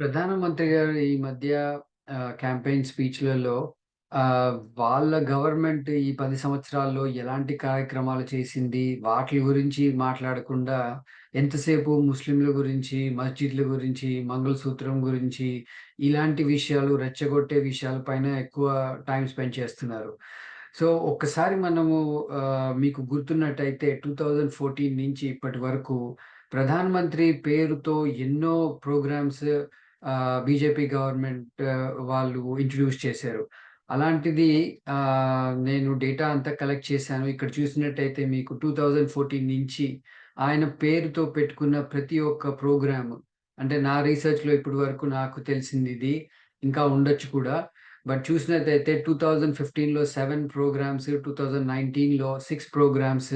ప్రధానమంత్రి గారు ఈ మధ్య క్యాంపెయిన్ స్పీచ్‌లలో వాళ్ళ గవర్నమెంట్ ఈ పది సంవత్సరాల్లో ఎలాంటి కార్యక్రమాలు చేసింది, వాటి గురించి మాట్లాడకుండా ఎంతసేపు ముస్లింల గురించి, మస్జిద్‌ల గురించి, మంగళసూత్రం గురించి, ఇలాంటి విషయాలు రెచ్చగొట్టే విషయాల పైన ఎక్కువ టైం స్పెండ్ చేస్తున్నారు. సో, ఒక్కసారి మనము మీకు గుర్తున్నట్టయితే 2014 నుంచి ఇప్పటి వరకు ప్రధానమంత్రి పేరుతో ఎన్నో ప్రోగ్రామ్స్ బీజేపీ గవర్నమెంట్ వాళ్ళు ఇంట్రడ్యూస్ చేశారు. అలాంటిది నేను డేటా అంతా కలెక్ట్ చేశాను. ఇక్కడ చూసినట్టయితే మీకు 2014 నుంచి ఆయన పేరుతో పెట్టుకున్న ప్రతి ఒక్క ప్రోగ్రామ్ అంటే నా రీసెర్చ్లో ఇప్పటి వరకు నాకు తెలిసిందిది. ఇంకా ఉండొచ్చు కూడా. బట్ చూసినట్టయితే 2015లో 7 ప్రోగ్రామ్స్, 2019లో 6 ప్రోగ్రామ్స్,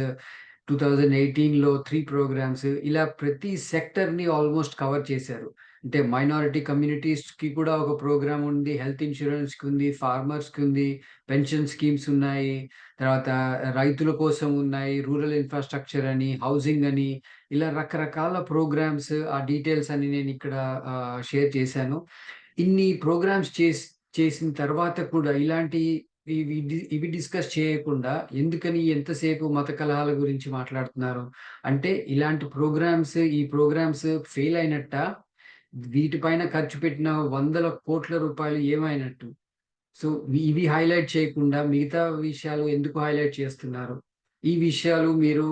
2018లో 3 ప్రోగ్రామ్స్ ఇలా ప్రతి సెక్టర్‌ని ఆల్‌మోస్ట్ కవర్ చేశారు. అంటే మైనారిటీ కమ్యూనిటీస్‌కి కూడా ఒక ప్రోగ్రామ్ ఉంది. హెల్త్ ఇన్సూరెన్స్కి ఉంది. ఫార్మర్స్‌కి ఉంది. పెన్షన్ స్కీమ్స్ ఉన్నాయి. తర్వాత రైతుల కోసం ఉన్నాయి. రూరల్ ఇన్‌ఫ్రాస్ట్రక్చర్ అని, హౌసింగ్ అని ఇలా రకరకాల ప్రోగ్రామ్స్ ఆ డీటెయిల్స్ అని నేను ఇక్కడ షేర్ చేశాను. ఇన్ని ప్రోగ్రామ్స్ చేసి చేసిన తర్వాత కూడా ఇలాంటి ఇవి ఇవి డిస్కస్ చేయకుండా ఎందుకని ఎంతసేపు మత కలహాల గురించి మాట్లాడుతున్నారు? అంటే ఇలాంటి ప్రోగ్రామ్స్, ఈ ప్రోగ్రామ్స్ ఫెయిల్ అయినట్ట వీటిపైన ఖర్చు పెట్టిన వందల కోట్ల రూపాయలు ఏమైనట్టు? సో, ఇవి హైలైట్ చేయకుండా మిగతా విషయాలు ఎందుకు హైలైట్ చేస్తున్నారు? ఈ విషయాలు మీరు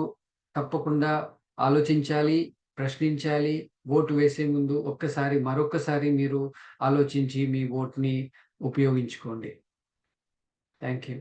తప్పకుండా ఆలోచించాలి, ప్రశ్నించాలి. ఓటు వేసే ముందు ఒక్కసారి మరొక్కసారి మీరు ఆలోచించి మీ ఓట్‌ని ఉపయోగించుకోండి. Thank you.